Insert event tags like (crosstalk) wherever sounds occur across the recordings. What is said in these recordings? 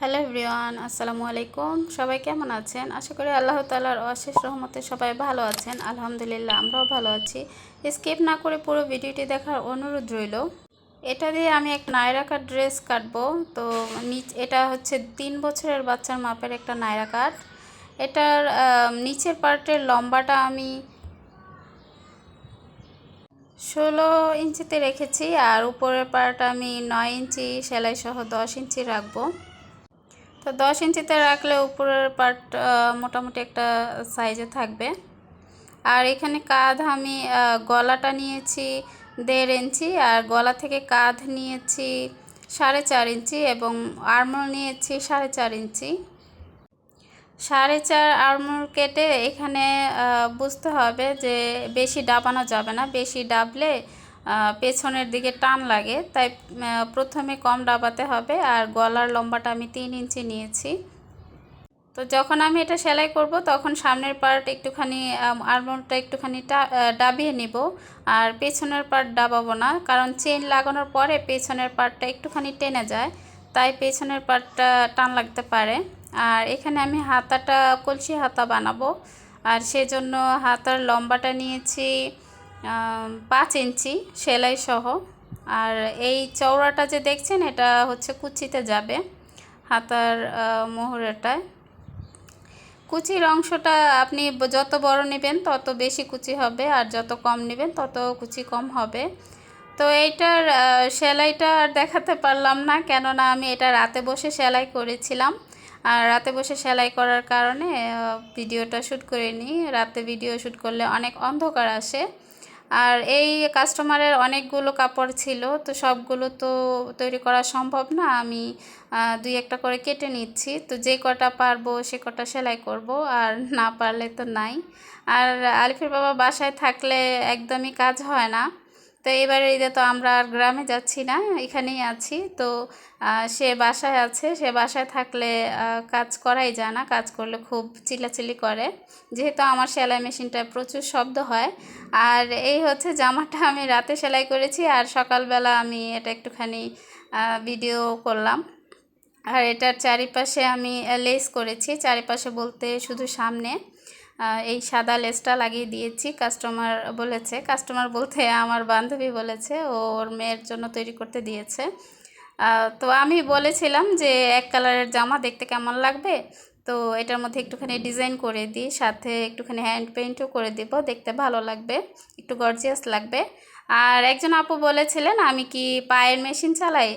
Hello everyone, আসসালামু আলাইকুম। সবাই কেমন আছেন? আশা করি আল্লাহ তালার অশেষ রহমতে সবাই ভালো আছেন। আলহামদুলিল্লাহ, আমরাও ভালো আছি। স্কিপ না করে পুরো ভিডিওটি দেখার অনুরোধ রইল। এটা দিয়ে আমি এক নায়রা কাট ড্রেস কাটবো। তো নিচ, এটা হচ্ছে তিন বছরের বাচ্চার মাপের একটা নায়রা কাট। এটার নিচের পার্টের লম্বাটা আমি ষোলো ইঞ্চিতে রেখেছি। আর উপরের পার্ট আমি নয় ইঞ্চি সেলাই সহ দশ ইঞ্চি রাখব। তো দশ ইঞ্চিতে রাখলে উপরের পার্ট মোটামুটি একটা সাইজে থাকবে। আর এখানে কাঁধ আমি গলাটা নিয়েছি দেড় ইঞ্চি, আর গলা থেকে কাঁধ নিয়েছি সাড়ে চার ইঞ্চি এবং আর্মল নিয়েছি সাড়ে চার ইঞ্চি। সাড়ে চার আর্মল কেটে এখানে বুঝতে হবে যে বেশি ডাবানো যাবে না। বেশি ডাবলে পেছনের দিকে টান লাগে। তাই প্রথমে কম ডাবাতে হবে আর গলার লম্বাটা আমি তিন ইঞ্চি নিয়েছি। তো যখন আমি এটা সেলাই করব, তখন সামনের পার্ট একটুখানি আর্মলটা একটুখানি ডাবিয়ে নিব। আর পেছনের পার্ট ডাবাবো না, কারণ চেন লাগানোর পরে পেছনের পার্টটা একটুখানি টেনে যায়। তাই পেছনের পার্টটা টান লাগতে পারে। আর এখানে আমি হাতাটা, কলসি হাতা বানাবো। আর সেজন্য হাতার লম্বাটা নিয়েছি পাঁচ ইঞ্চি সেলাই সহ। আর এই চওড়াটা যে দেখছেন, এটা হচ্ছে কুচিতে যাবে হাতার মোহরেটায়। কুচির অংশটা আপনি যত বড় নেবেন, তত বেশি কুচি হবে, আর যত কম নেবেন, তত কুচি কম হবে। তো এইটার সেলাইটা আর দেখাতে পারলাম না, কেননা আমি এটা রাতে বসে সেলাই করেছিলাম। আর রাতে বসে সেলাই করার কারণে ভিডিওটা শ্যুট করে নিই। রাতে ভিডিও শ্যুট করলে অনেক অন্ধকার আসে। আর এই কাস্টমারের অনেকগুলো কাপড় ছিল, তো সবগুলো তো তৈরি করা সম্ভব না। আমি দুই একটা করে কেটে নিচ্ছি। তো যে কটা পারব, সে কটা সেলাই করব, আর না পারলে তো নাই। আর আলিফের বাবা বাসায় থাকলে একদমই কাজ হয় না। তো এবারে ঈদে তো আমরা আর গ্রামে যাচ্ছি না, এখানেই আছি। তো সে বাসায় আছে, সে বাসায় থাকলে কাজ করাই যায় না, কাজ করলে খুব চিল্লাচিল্লি করে। যেহেতু আমার সেলাই মেশিনটা প্রচুর শব্দ হয়। আর এই হচ্ছে জামাটা আমি রাতে সেলাই করেছি, আর সকালবেলা আমি এটা একটুখানি ভিডিও করলাম। আর এটার চারিপাশে আমি লেস করেছি, চারিপাশে বলতে শুধু সামনে। এই সাদা লেসটা লাগিয়ে দিয়েছি। কাস্টমার বলেছে, কাস্টমার বলতে আমার বান্ধবী বলেছে ওর মেয়ের জন্য তৈরি করতে দিয়েছে। তো আমি বলেছিলাম যে এক কালারের জামা দেখতে কেমন লাগবে? তো এটার মধ্যে একটুখানি ডিজাইন করে দিই, সাথে একটুখানি হ্যান্ড পেইন্টও করে দিব, দেখতে ভালো লাগবে, একটু গর্জিয়াস লাগবে। আর একজন আপু বলেছিলেন, আমি কি পায়ের মেশিন চালাই?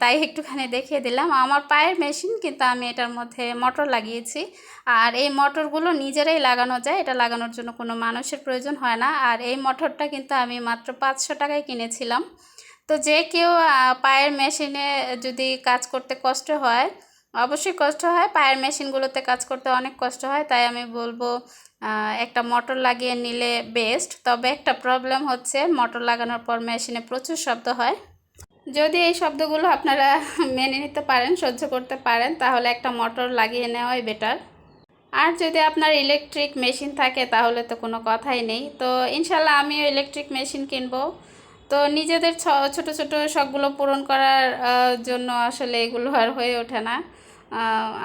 তাই একটুখানি দেখিয়ে দিলাম। আমার পায়ের মেশিন, কিন্তু আমি এটার মধ্যে মোটর লাগিয়েছি। আর এই মোটরগুলো নিজেরাই লাগানো যায়। এটা লাগানোর জন্য কোনো মানুষের প্রয়োজন হয় না। আর এই মোটরটা কিন্তু আমি মাত্র পাঁচশো টাকায় কিনেছিলাম। তো যে কেউ পায়ের মেশিনে যদি কাজ করতে কষ্ট হয়, অবশ্যই কষ্ট হয়। পায়ের মেশিনগুলোতে কাজ করতে অনেক কষ্ট হয়। তাই আমি বলব একটা মোটর লাগিয়ে নিলে বেস্ট তবে একটা প্রবলেম হচ্ছে মোটর লাগানোর পর মেশিনে প্রচুর শব্দ হয়। যদি এই শব্দগুলো আপনারা (laughs) মেনে নিতে পারেন, সহ্য করতে পারেন, তাহলে একটা মোটর লাগিয়ে নেওয়াই বেটার আর যদি আপনার ইলেকট্রিক মেশিন থাকে, তাহলে তো কোনো কথাই নেই। তো ইনশাল্লাহ আমিও ইলেকট্রিক মেশিন কিনবো। তো নিজেদের ছোট ছোট শখগুলো পূরণ করার জন্য আসলে এগুলো আর হয়ে ওঠে না।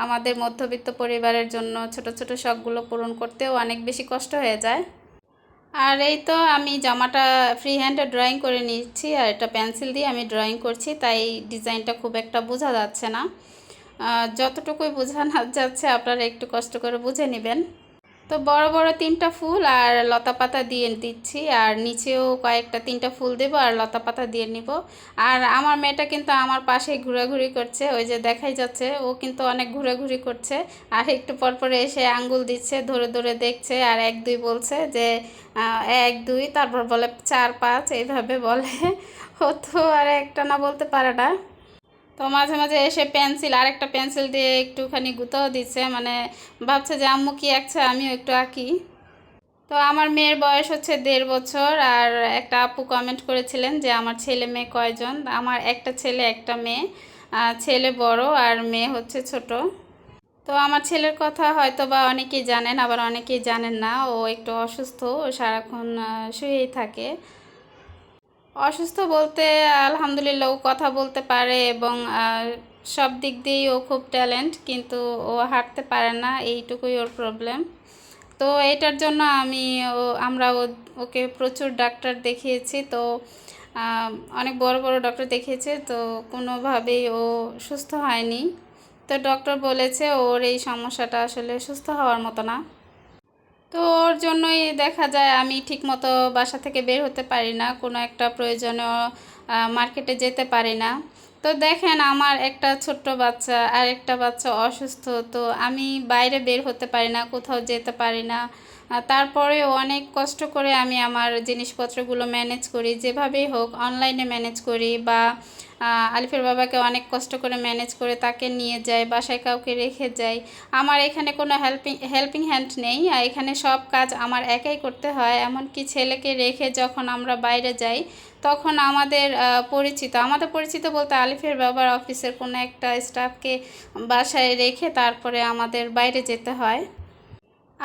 আমাদের মধ্যবিত্ত পরিবারের জন্য ছোট ছোট শখগুলো পূরণ করতেও অনেক বেশি কষ্ট হয়ে যায়। আর এই তো আমি জামাটা ফ্রি হ্যান্ডে ড্রয়িং করে নিচ্ছি আর এটা পেন্সিল দিয়ে আমি ড্রয়িং করছি, তাই ডিজাইনটা খুব একটা বোঝা যাচ্ছে না। যতটুকুই বোঝা না যাচ্ছে, আপনারা একটু কষ্ট করে বুঝে নেবেন। তো বড় বড় তিনটা ফুল আর লতা পাতা দিয়ে দিচ্ছি। আর নিচেও কয়েকটা তিনটা ফুল দেবো আর লতা পাতা দিয়ে নিব। আর আমার মেয়েটা কিন্তু আমার পাশেই ঘোরাঘুরি করছে, ওই যে দেখাই যাচ্ছে। ও কিন্তু অনেক ঘোরাঘুরি করছে আর একটু পর পরে এসে আঙ্গুল দিচ্ছে, ধরে ধরে দেখছে আর এক, দুই বলছে যে এক, দুই, তারপর বলে চার, পাঁচ, এইভাবে বলে। ও তো আর একটা না বলতে পারে না। তো মাঝে মাঝে এসে পেন্সিল, আরেকটা পেন্সিল দিয়ে একটুখানি গুঁতাও দিচ্ছে মানে ভাবছে যে, আম্মু, কি আঁকছে আমিও একটু আঁকি। তো আমার মেয়ের বয়স হচ্ছে দেড় বছর, আর একটা আপু কমেন্ট করেছিলেন যে, আমার ছেলে মেয়ে কয়জন? আমার একটা ছেলে, একটা মেয়ে ছেলে বড় আর মেয়ে হচ্ছে ছোট। তো আমার ছেলের কথা হয়তো বা অনেকেই জানেন, আবার অনেকেই জানেন না, ও একটু অসুস্থ সারাক্ষণ শুয়েই থাকে। অসুস্থ বলতে, আলহামদুলিল্লাহ, ও কথা বলতে পারে এবং সব দিক দিয়েই ও খুব ট্যালেন্ট, কিন্তু ও হাঁটতে পারে না, এইটুকুই ওর প্রবলেম। তো এটার জন্য আমি ও, আমরা ওকে প্রচুর ডাক্তার দেখিয়েছি, তো অনেক বড় বড় ডক্টর দেখিয়েছে, তো কোনোভাবেই ও সুস্থ হয়নি। তো ডক্টর বলেছে, ওর এই সমস্যাটা আসলে সুস্থ হওয়ার মতো না। তো ওর জন্যই দেখা যায় আমি ঠিকমতো বাসা থেকে বের হতে পারি না, কোনো একটা প্রয়োজনীয় মার্কেটে যেতে পারি না। তো দেখেন আমার একটা ছোট্ট বাচ্চা আর একটা বাচ্চা অসুস্থ, তো আমি বাইরে বের হতে পারি না, কোথাও যেতে পারি না। তারপরেও অনেক কষ্ট করে আমি আমার জিনিসপত্রগুলো ম্যানেজ করি, যেভাবেই হোক অনলাইনে ম্যানেজ করি বা আলিফের বাবাকে অনেক কষ্ট করে ম্যানেজ করে তাকে নিয়ে যাই, বাসায় কাউকে রেখে যাই। আমার এখানে কোনো হেল্পিং হেল্পিং হ্যান্ড নেই আর এখানে সব কাজ আমার একাই করতে হয়। এমনকি ছেলেকে রেখে যখন আমরা বাইরে যাই, তখন আমাদের পরিচিত আমাদের পরিচিত বলতে আলিফের বাবার অফিসের কোনো একটা স্টাফকে বাসায় রেখে তারপরে আমাদের বাইরে যেতে হয়।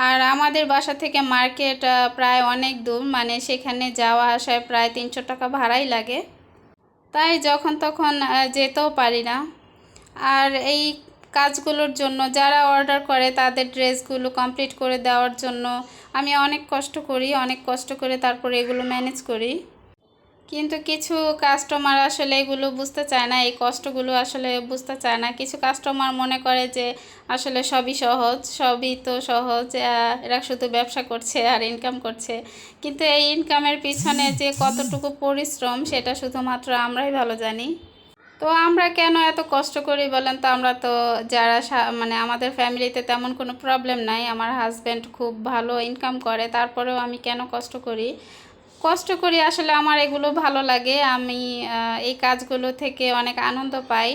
আর আমাদের বাসা থেকে মার্কেট প্রায় অনেক দূর মানে সেখানে যাওয়া আসায় প্রায় তিনশো টাকা ভাড়াই লাগে। তাই যখন তখন যেতেও পারি না। আর এই কাজগুলোর জন্য, যারা অর্ডার করে তাদের ড্রেসগুলো কমপ্লিট করে দেওয়ার জন্য আমি অনেক কষ্ট করি, অনেক কষ্ট করে তারপর এগুলো ম্যানেজ করি। কিন্তু কিছু কাস্টমার আসলে এগুলো বুঝতে চায় না, এই কষ্টগুলো আসলে বুঝতে চায় না। কিছু কাস্টমার মনে করে যে আসলে সবই সহজ, সবই তো সহজ এরা শুধু ব্যবসা করছে আর ইনকাম করছে। কিন্তু এই ইনকামের পিছনে যে কতটুকু পরিশ্রম, সেটা শুধুমাত্র আমরাই ভালো জানি। তো আমরা কেন এত কষ্ট করি বলেন তো? আমরা তো যারা মানে আমাদের ফ্যামিলিতে তেমন কোনো প্রবলেম নাই। আমার হাজব্যান্ড খুব ভালো ইনকাম করে, তারপরেও আমি কেন কষ্ট করি? কষ্ট করি, আসলে আমার এগুলো ভালো লাগে। আমি এই কাজগুলো থেকে অনেক আনন্দ পাই।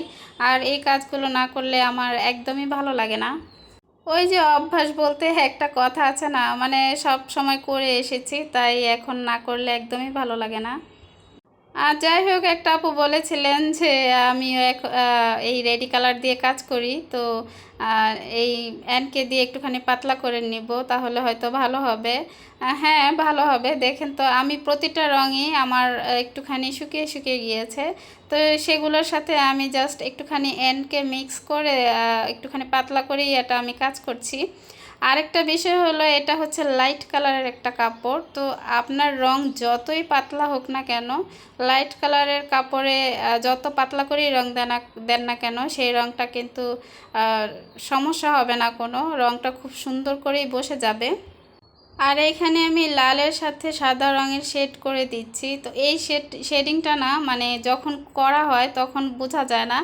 আর এই কাজগুলো না করলে আমার একদমই ভালো লাগে না। ওই যে অভ্যাস বলতে একটা কথা আছে না মানে সব সময় করে এসেছি, তাই এখন না করলে একদমই ভালো লাগে না। আর যাই হোক, একটা আপু বলেছিলেন যে আমি এই রেডি কালার দিয়ে কাজ করি। তো এই অ্যানকে দিয়ে একটুখানি পাতলা করে নিব, তাহলে হয়তো ভালো হবে। হ্যাঁ ভালো হবে। দেখেন তো, আমি প্রতিটা রঙই আমার একটুখানি শুকিয়ে শুকিয়ে গিয়েছে। তো সেগুলোর সাথে আমি জাস্ট একটুখানি এনকে মিক্স করে একটুখানি পাতলা করেই এটা আমি কাজ করছি। আরেকটা বিষয় হলো, এটা হচ্ছে লাইট কালারের একটা কাপড়। তো আপনার রং যতই পাতলা হোক না কেন লাইট কালারের কাপড়ে যত পাতলা করেই রং দেন দেন না কেন, সেই রংটা কিন্তু সমস্যা হবে না কোনো। রংটা খুব সুন্দর করেই বসে যাবে। আর এখানে আমি লালের সাথে সাদা রঙের শেড করে দিচ্ছি। তো এই শেড শেডিংটা না মানে যখন করা হয়, তখন বোঝা যায় না।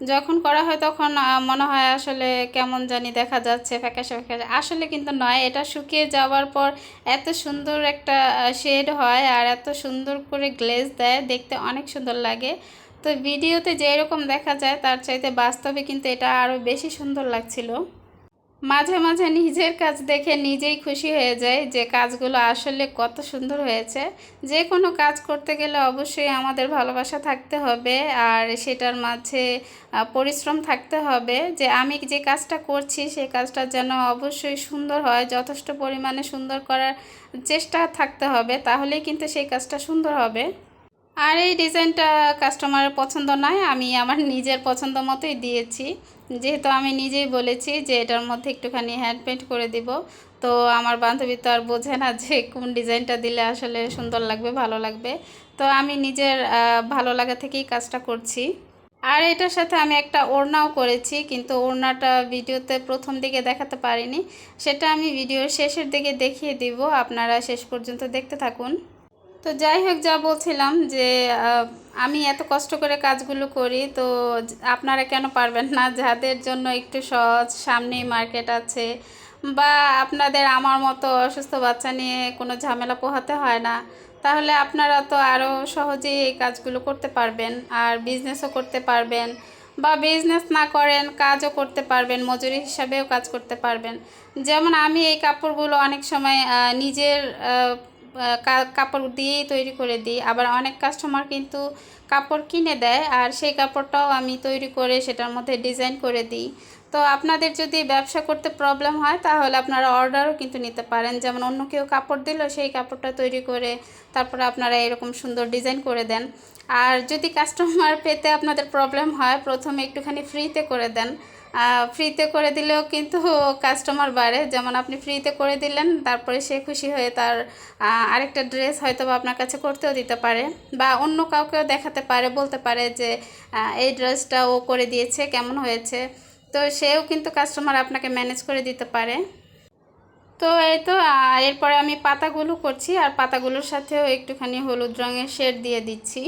যখন করা হয় তখন মনে হয় আসলে কেমন জানি দেখা যাচ্ছে, ফ্যাকাশে ফ্যাকাশে। আসলে কিন্তু নয়, এটা শুকিয়ে যাওয়ার পর এত সুন্দর একটা শেড হয় আর এত সুন্দর করে গ্লেজ দেয়, দেখতে অনেক সুন্দর লাগে। তো ভিডিওতে যেরকম দেখা যায়, তার চাইতে বাস্তবে কিন্তু এটা আরও বেশি সুন্দর লাগছিল। মাঝে মাঝে নিজের কাজ দেখে নিজেই খুশি হয়ে যায় যে কাজগুলো আসলে কত সুন্দর হয়েছে। যে কোনো কাজ করতে গেলে অবশ্যই আমাদের ভালোবাসা থাকতে হবে আর সেটার মাঝে পরিশ্রম থাকতে হবে যে আমি যে কাজটা করছি সেই কাজটা যেন অবশ্যই সুন্দর হয়, যথেষ্ট পরিমাণে সুন্দর করার চেষ্টা থাকতে হবে, তাহলেই কিন্তু সেই কাজটা সুন্দর হবে। আর এই ডিজাইনটা কাস্টমারের পছন্দ নয়, আমি আমার নিজের পছন্দ মতোই দিয়েছি। যেহেতু আমি নিজেই বলেছি যে এটার মধ্যে একটুখানি হ্যান্ড পেন্ট করে দিব, তো আমার বান্ধবী তো আর বোঝে না যে কোন ডিজাইনটা দিলে আসলে সুন্দর লাগবে, ভালো লাগবে। তো আমি নিজের ভালো লাগা থেকেই কাজটা করছি। আর এটার সাথে আমি একটা ওড়নাও করেছি, কিন্তু ওড়নাটা ভিডিওতে প্রথম দিকে দেখাতে পারিনি। সেটা আমি ভিডিওর শেষের দিকে দেখিয়ে দিব, আপনারা শেষ পর্যন্ত দেখতে থাকুন। তো যাই হোক, যা বলছিলাম যে আমি এত কষ্ট করে কাজগুলো করি, তো আপনারা কেন পারবেন না? যাদের জন্য একটু সহজ, সামনেই মার্কেট আছে, বা আপনাদের আমার মতো অসুস্থ বাচ্চা নিয়ে কোনো ঝামেলা পোহাতে হয় না, তাহলে আপনারা তো আরও সহজেই এই কাজগুলো করতে পারবেন, আর বিজনেসও করতে পারবেন, বা বিজনেস না করেন, কাজও করতে পারবেন, মজুরি হিসাবেও কাজ করতে পারবেন। যেমন আমি এই কাপড়গুলো অনেক সময় নিজের কাপড় দিয়েই তৈরি করে দিই। আবার অনেক কাস্টমার কিন্তু কাপড় কিনে দেয় আর সেই কাপড়টাও আমি তৈরি করে সেটার মধ্যে ডিজাইন করে দিই। তো আপনাদের যদি ব্যবসা করতে প্রবলেম হয়, তাহলে আপনারা অর্ডারও কিন্তু নিতে পারেন। যেমন অন্য কেউ কাপড় দিল, সেই কাপড়টা তৈরি করে তারপরে আপনারা এরকম সুন্দর ডিজাইন করে দেন। আর যদি কাস্টমার পেতে আপনাদের প্রবলেম হয়, প্রথমে একটুখানি ফ্রিতে করে দেন। ফ্রিতে করে দিলেও কিন্তু কাস্টমার বাড়ে। যেমন আপনি ফ্রিতে করে দিলেন, তারপরে সে খুশি হয়ে তার আরেকটা ড্রেস হয়তো বা আপনার কাছে করতেও দিতে পারে বা অন্য কাউকেও দেখাতে পারে, বলতে পারে যে এই ড্রেসটা ও করে দিয়েছে, কেমন হয়েছে। তো সেও কিন্তু কাস্টমার আপনাকে ম্যানেজ করে দিতে পারে। তো এই তো এরপরে আমি পাতাগুলো করছি, আর পাতাগুলোর সাথেও একটুখানি হলুদ রঙের শেড দিয়ে দিচ্ছি।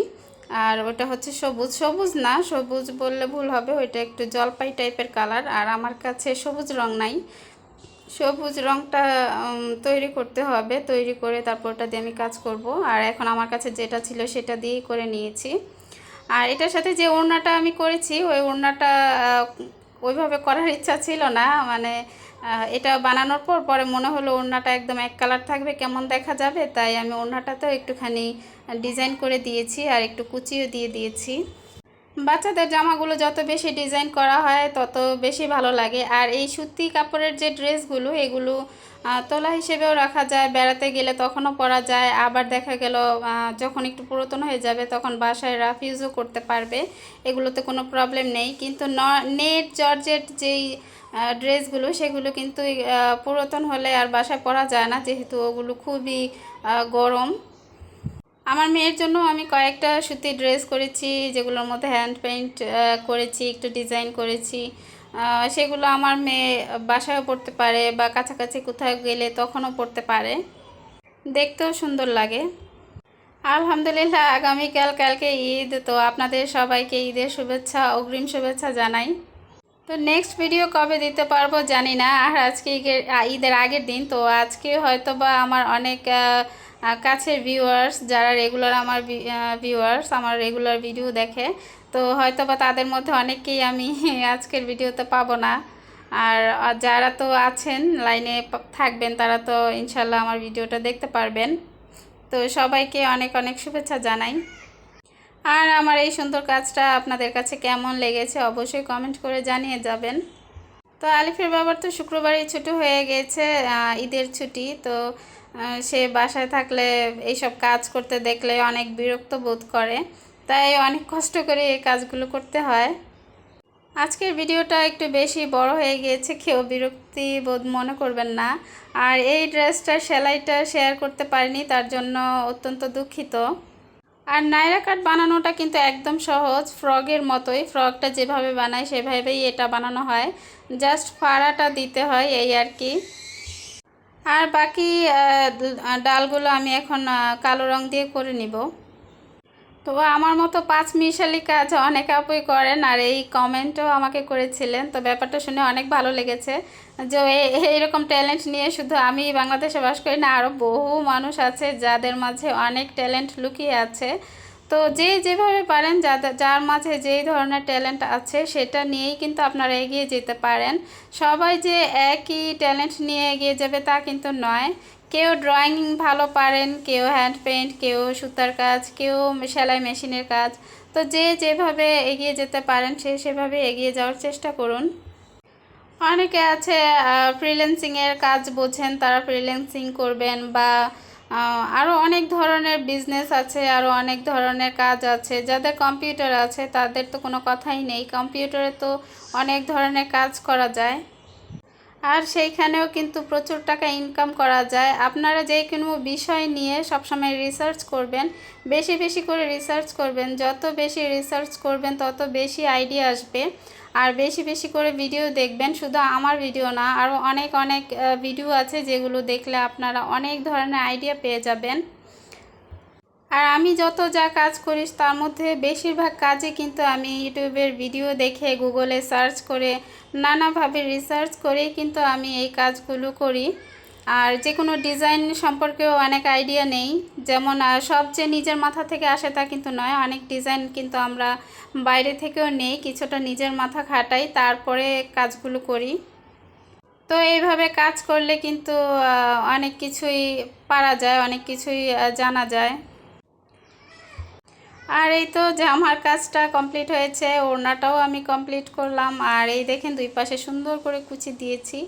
আর ওটা হচ্ছে সবুজ। সবুজ না, সবুজ বললে ভুল হবে, ওইটা একটু জলপাই টাইপের কালার। আর আমার কাছে সবুজ রং নাই। সবুজ রংটা তৈরি করতে হবে, তৈরি করে তারপর ওটা দিয়ে আমি কাজ করব। আর এখন আমার কাছে যেটা ছিল সেটা দিয়েই করে নিয়েছি। আর এটার সাথে যে ওড়নাটা আমি করেছি, ওই ওড়নাটা ওইভাবে করার ইচ্ছা ছিল না। মানে এটা বানানোর পর পরে মনে হলো ওড়নাটা একদম এক কালার থাকবে, কেমন দেখা যাবে? তাই আমি ওড়নাটাতেও একটুখানি ডিজাইন করে দিয়েছি আর একটু কুচিও দিয়ে দিয়েছি। বাচ্চাদের জামাগুলো যত বেশি ডিজাইন করা হয়, তত বেশি ভালো লাগে। আর এই সুতি কাপড়ের যে ড্রেসগুলো, এগুলো তোলা হিসেবেও রাখা যায়। বেড়াতে গেলে তখনও পরা যায়। আবার দেখা গেল যখন একটু পুরাতন হয়ে যাবে, তখন বাসায় রাফ ইউজও করতে পারবে। এগুলোতে কোনো প্রবলেম নেই। কিন্তু নেট, জর্জেট যেই ড্রেসগুলো, সেগুলো কিন্তু পুরাতন হলে আর বাসায় পরা যায় না। যেহেতু ওগুলো খুবই গরম। আমার মেয়ের জন্য আমি কয়েকটা সুতি ড্রেস করেছি, যেগুলোর মধ্যে হ্যান্ড পেইন্ট করেছি, একটু ডিজাইন করেছি। সেগুলো আমার মেয়ে বাসায়ও পড়তে পারে বা কাছাকাছি কোথাও গেলে তখনও পড়তে পারে। দেখতেও সুন্দর লাগে। আলহামদুলিল্লাহ, আগামীকাল, কালকে ঈদ, তো আপনাদের সবাইকে ঈদের শুভেচ্ছা, অগ্রিম শুভেচ্ছা জানাই। তো নেক্সট ভিডিও কবে দিতে পারব জানি না, আর আজকে ঈদের আগের দিন, তো আজকে হয়তো বা আমার অনেক কাছের ভিউয়ার্স যারা রেগুলার আমার ভিউয়ার্স আমার রেগুলার ভিডিও দেখে, তো হয়তো বা তাদের মধ্যে অনেককেই আমি (laughs) আজকের ভিডিওতে পাবো না। আর যারা তো আছেন লাইনে থাকবেন, তারা তো ইনশাল্লাহ আমার ভিডিওটা দেখতে পারবেন। তো সবাইকে অনেক অনেক শুভেচ্ছা জানাই। আর আমার এই সুন্দর কাজটা আপনাদের কাছে কেমন লেগেছে অবশ্যই কমেন্ট করে জানিয়ে যাবেন। তো আলিফের বাবার তো শুক্রবারই ছুটি হয়ে গেছে ঈদের ছুটি, তো সে বাসায় থাকলে এইসব কাজ করতে দেখলে অনেক বিরক্ত বোধ করে। তাই অনেক কষ্ট করে এই কাজগুলো করতে হয়। আজকের ভিডিওটা একটু বেশি বড় হয়ে গিয়েছে, কেউ বিরক্তি বোধ মনে করবেন না। আর এই ড্রেসটার সেলাইটা শেয়ার করতে পারিনি, তার জন্য অত্যন্ত দুঃখিত। আর নাইরা কাট বানানোটা কিন্তু একদম সহজ, ফ্রগের মতোই। ফ্রগটা যেভাবে বানায়, সেভাবেই এটা বানানো হয়। জাস্ট ফাড়াটা দিতে হয় এই আর কি। আর বাকি ডালগুলো আমি এখন কালো রং দিয়ে করে নিব। তো আমার মতো পাঁচ মিশালি কাজ অনেক আপুই করেন আর এই কমেন্টও আমাকে করেছিলেন। তো ব্যাপারটা শুনে অনেক ভালো লেগেছে যে এইরকম ট্যালেন্ট নিয়ে শুধু আমি বাংলাদেশে বাস করি না আরও বহু মানুষ আছে যাদের মাঝে অনেক ট্যালেন্ট লুকিয়ে আছে। তো যে যেভাবে পারেন যার মাঝে যেই ধরনের ট্যালেন্ট আছে, সেটা নিয়েই কিন্তু আপনারা এগিয়ে যেতে পারেন। সবাই যে একই ট্যালেন্ট নিয়ে এগিয়ে যাবে তা কিন্তু নয়। কেউ ড্রয়িং ভালো পারেন, কেউ হ্যান্ড পেন্ট কেউ সুতার কাজ, কেউ সেলাই মেশিনের কাজ। তো যে যেভাবে এগিয়ে যেতে পারেন, সে সেভাবে এগিয়ে যাওয়ার চেষ্টা করুন। অনেকে আছে ফ্রিল্যান্সিংয়ের কাজ বোঝেন, তারা ফ্রিল্যান্সিং করবেন বা আরও অনেক ধরনের বিজনেস আছে আরও অনেক ধরনের কাজ আছে। যাদের কম্পিউটার আছে, তাদের তো কোনো কথাই নেই। কম্পিউটারে তো অনেক ধরনের কাজ করা যায়। আর সেইখানেও কিন্তু প্রচুর টাকা ইনকাম করা যায়। আপনারা যে কোনো বিষয় নিয়ে সবসময় রিসার্চ করবেন, বেশি বেশি করে রিসার্চ করবেন। যত বেশি রিসার্চ করবেন, তত বেশি আইডিয়া আসবে। আর বেশি বেশি করে ভিডিও দেখবেন, শুধু আমার ভিডিও না আরও অনেক অনেক ভিডিও আছে যেগুলো দেখলে আপনারা অনেক ধরনের আইডিয়া পেয়ে যাবেন। আর আমি যত যা কাজ করি তার মধ্যে বেশিরভাগ কাজে কিন্তু আমি ইউটিউবের ভিডিও দেখে, গুগলে সার্চ করে, নানাভাবে রিসার্চ করেই কিন্তু আমি এই কাজগুলো করি। আর যে কোনো ডিজাইন সম্পর্কেও অনেক আইডিয়া নেই। যেমন সব যে নিজের মাথা থেকে আসে তা কিন্তু নয়, অনেক ডিজাইন কিন্তু আমরা বাইরে থেকেও নেই, কিছুটা নিজের মাথা খাটাই, তারপরে কাজগুলো করি। তো এইভাবে কাজ করলে কিন্তু অনেক কিছুই পারা যায়, অনেক কিছুই জানা যায়। আর এই তো যে আমার কাজটা কমপ্লিট হয়েছে, ওড়নাটাও আমি কমপ্লিট করলাম। আর এই দেখেন দুই পাশে সুন্দর করে কুচি দিয়েছি।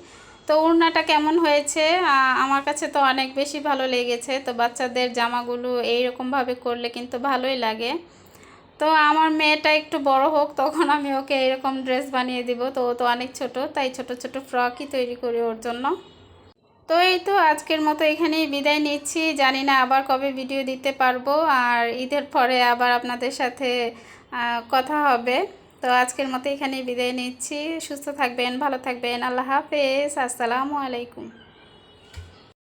তো ওড়নাটা কেমন হয়েছে? আমার কাছে তো অনেক বেশি ভালো লেগেছে। তো বাচ্চাদের জামাগুলো এইরকমভাবে করলে কিন্তু ভালোই লাগে। তো আমার মেয়েটা একটু বড় হোক, তখন আমি ওকে এরকম ড্রেস বানিয়ে দিব। তো ও তো অনেক ছোট, তাই ছোট ছোট ফ্রকই তৈরি করি ওর জন্য। তো এই তো আজকের মতো এখানেই বিদায় নিচ্ছি। জানি না আবার কবে ভিডিও দিতে পারব, আর ঈদের পরে আবার আপনাদের সাথে কথা হবে। তো আজকের মতো এখানেই বিদায় নিচ্ছি। সুস্থ থাকবেন, ভালো থাকবেন। আল্লাহ হাফেজ। আসসালামু আলাইকুম।